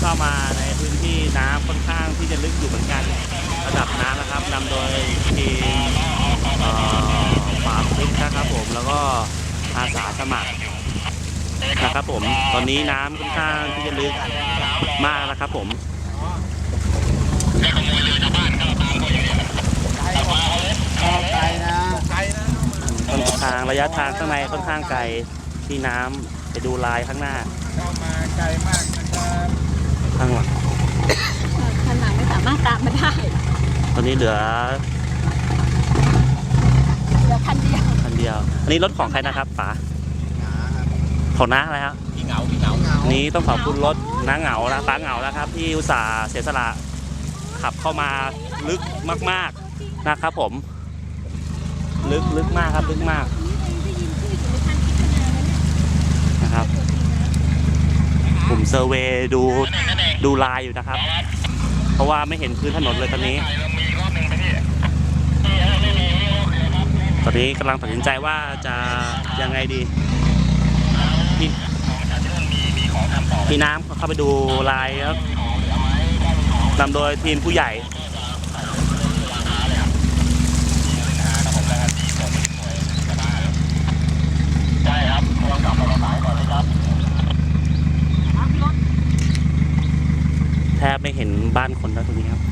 เข้ามาในพื้นที่น้ำค่อนข้างที่จะลึกอยู่เหมือนกัน ระดับน้ำนะครับนำโดยทีมเอ่อปราบพริกนะครับผมแล้วก็อาสาสมัครนะครับผมตอนนี้น้ำค่อนข้างที่จะลึกมากนะครับผมไกลนะต้นทางระยะทางข้างในค่อนข้างไกลที่น้ำไปดูลายข้างหน้าเข้ามาไกลมากนะครับ ข้างหลัง คันหลังไม่สามารถตามมาได้ ต อนนี้เหลือเหลือคันเดียวคันเดียว อันนี้รถของใครนะครับป๋าของน้าอะไรครับพี่เหงาพี่เหงาอันนี้ต้องขอบคุณรถน้าเหงานะป้าเหงานะครับ ที่อุตส่าห์เสียสละขับเข้ามาลึกมาก ๆนะครับผม ลึกลึกมากครับลึกมากนะครับผมเซอร์เวย์ดูดูลายอยู่นะครับเพ ราะว่าไม่เห็นพื้นถนนเลยตอนนี้ ตอนนี้กำลังตัดสินใจว่าจะยังไงดีพี่พี่น้ำเข้าไปดูลายครับนำโดยทีมผู้ใหญ่ แทบไม่เห็นบ้านคนแล้วตรงนี้ครับ